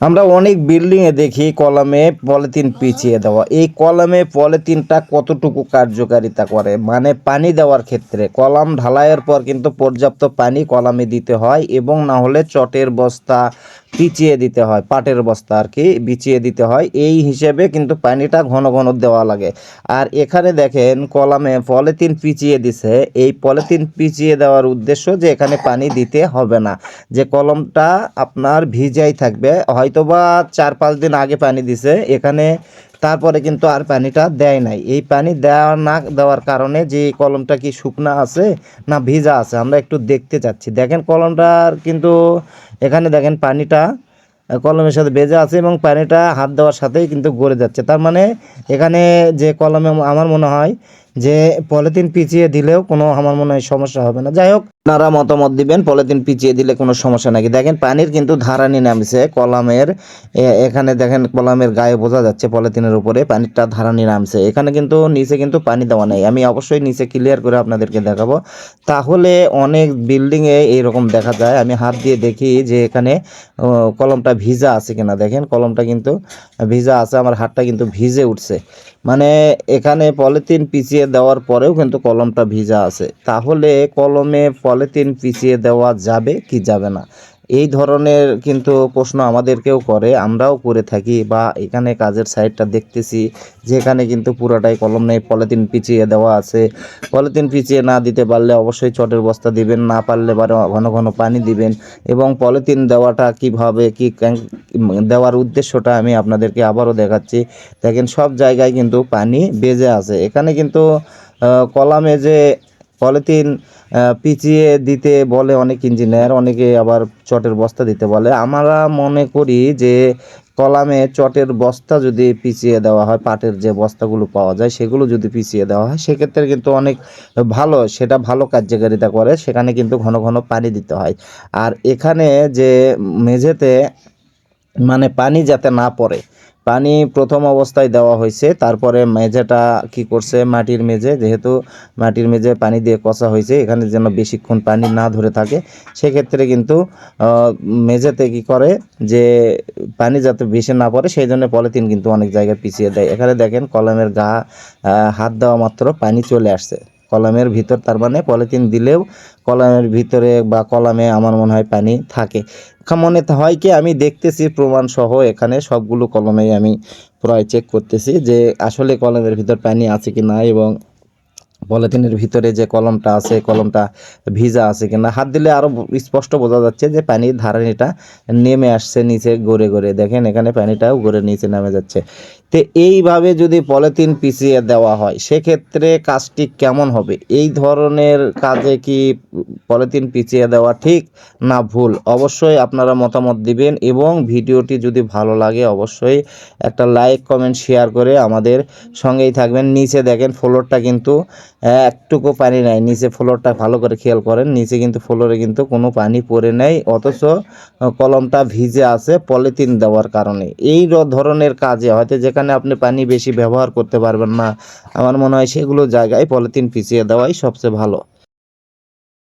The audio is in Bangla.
আমরা অনেক বিল্ডিংয়ে দেখি কলমে পলিথিন পিছিয়ে দেওয়া। এই কলমে পলিথিনটা কতটুকু কার্যকারিতা করে? মানে পানি দেওয়ার ক্ষেত্রে। কলাম ঢালাইয়ের পর কিন্তু পর্যাপ্ত পানি কলামে দিতে হয় এবং না হলে চটের বস্তা পিচিয়ে দিতে হয়, পাটের বস্তা আর কি, বিছিয়ে দিতে হয়। এই হিসেবে কিন্তু পানিটা ঘন ঘন দেওয়া লাগে। আর এখানে দেখেন কলামে পলিথিন পিচিয়ে দিছে। এই পলিথিন পিচিয়ে দেওয়ার উদ্দেশ্য যে এখানে পানি দিতে হবে না। যে কলমটা আপনার ভিজাই থাকবে হয়তোবা চার পাঁচ দিন আগে পানি দিছে, এখানে তারপরে কিন্তু আর পানিটা দেয় নাই। এই পানি দেওয়া না দেওয়ার কারণে যে কলমটা কি শুকনা আছে না ভিজা আছে, আমরা একটু দেখতে চাচ্ছি। দেখেন কলমটার কিন্তু এখানে দেখেন পানিটা কলমের সাথে বেজে আছে এবং পানিটা হাত দেওয়ার সাথেই কিন্তু গড়ে যাচ্ছে। তার মানে এখানে যে কলমে আমার মনে হয় যে পলিথিন পিছিয়ে দিলেও কোনো আমার মনে হয় সমস্যা হবে না। যাই হোক, আপনারা মতামত দিবেন, পলিথিন পিছিয়ে দিলে কোনো সমস্যা নাকি? দেখেন, পানির কিন্তু ধারানি নামছে, কলামের এখানে দেখেন কলামের গায়ে বোঝা যাচ্ছে পলিথিনের উপরে পানিটা ধারানি নামছে। এখানে কিন্তু নিচে কিন্তু পানি দেওয়া নেই। আমি অবশ্যই নিচে ক্লিয়ার করে আপনাদেরকে দেখাবো। তাহলে অনেক বিল্ডিংয়ে এইরকম দেখা যায়। আমি হাত দিয়ে দেখি যে এখানে কলমটা ভিজা আছে কিনা। দেখেন, কলমটা কিন্তু ভিজা আছে, আমার হাতটা কিন্তু ভিজে উঠছে। মানে এখানে পলিথিন পিছিয়ে দেওয়ার পরেও কিন্তু কলমটা ভিজা আছে। তাহলে কলমে পলিথিন পিছিয়ে দেওয়া যাবে কি যাবে না? এই ধরনের কিন্তু প্রশ্ন আমাদেরকেও করে, আমরাও করে থাকি বা এখানে কাজের সাইডটা দেখতেছি, যেখানে কিন্তু পুরোটাই কলম নেই, পলিথিন পিছিয়ে দেওয়া আছে। পলিথিন পিছিয়ে না দিতে পারলে অবশ্যই চটের বস্তা দিবেন, না পারলে বারে, ঘন ঘন পানি দিবেন এবং পলিথিন দেওয়াটা কীভাবে, কি দেওয়ার উদ্দেশ্যটা আমি আপনাদেরকে আবারও দেখাচ্ছি। দেখেন সব জায়গায় কিন্তু পানি বেজে আছে। এখানে কিন্তু কলামে যে পলিথিন পিছিয়ে দিতে বলে অনেক ইঞ্জিনিয়ার, অনেকে আবার চটের বস্তা দিতে বলে। আমরা মনে করি যে কলামে চটের বস্তা যদি পিছিয়ে দেওয়া হয়, পাটের যে বস্তাগুলো পাওয়া যায়, সেগুলো যদি পিছিয়ে দেওয়া হয়, সেক্ষেত্রে কিন্তু অনেক ভালো, সেটা ভালো কার্যকারিতা করে, সেখানে কিন্তু ঘন ঘন পানি দিতে হয়। আর এখানে যে মেঝেতে মানে পানি যাতে না পড়ে পানি প্রথম অবস্থায় দেওয়া হয়েছে, তারপরে মেঝেটা কি করছে? মাটির মেঝে, যেহেতু মাটির মেঝে পানি দিয়ে কষা হয়েছে, এখানে যেন বেশিক্ষণ পানি না ধরে থাকে, সেক্ষেত্রে কিন্তু মেঝেতে কি করে যে পানি যাতে বেশি না পড়ে, সেই জন্য পলিথিন কিন্তু অনেক জায়গায় পিছিয়ে দেয়। এখানে দেখেন কলমের গা হাত দেওয়া মাত্র পানি চলে আসছে। কলমের ভিতর, তার মানে পলিথিন দিলেও কলমের ভিতরে বা কলমে আমার মনে হয় পানি থাকে। মনে হয় কি, আমি দেখতেছি প্রমাণ সহ এখানে সবগুলো কলমেই আমি প্রায় চেক করতেছি যে আসলে কলমের ভিতর পানি আছে কি না এবং পলিথিনের ভিতরে যে কলমটা আছে, কলমটা ভিজা আছে কিনা হাত দিলে আরও স্পষ্ট বোঝা যাচ্ছে যে পানির ধারণিটা নেমে আসছে নিচে গড়ে গড়ে। দেখেন এখানে পানিটাও গড়ে নিচে নেমে যাচ্ছে। তো এইভাবে যদি পলিথিন পিছিয়ে দেওয়া হয়, সেক্ষেত্রে কাজটি কেমন হবে? এই ধরনের কাজে কি পলিথিন পিছিয়ে দেওয়া ঠিক না ভুল? অবশ্যই আপনারা মতামত দিবেন এবং ভিডিওটি যদি ভালো লাগে, অবশ্যই একটা লাইক, কমেন্ট, শেয়ার করে আমাদের সঙ্গেই থাকবেন। নিচে দেখেন ফ্লোরটা কিন্তু একটুকু পানি নাই। নিচে ফ্লোরটা ভালো করে খেয়াল করেন। নিচে কিন্তু ফ্লোরে কিন্তু কোনো পানি পড়ে নেই, অথচ কলমটা ভিজে আছে পলিথিন দেওয়ার কারণে। এই ধরনের কাজে হয়তো যেখানে আপনি পানি বেশি ব্যবহার করতে পারবেন না। আমার মনে হয় সেগুলো জায়গায় পলিথিন পিছিয়ে দেওয়াই সবচেয়ে ভালো।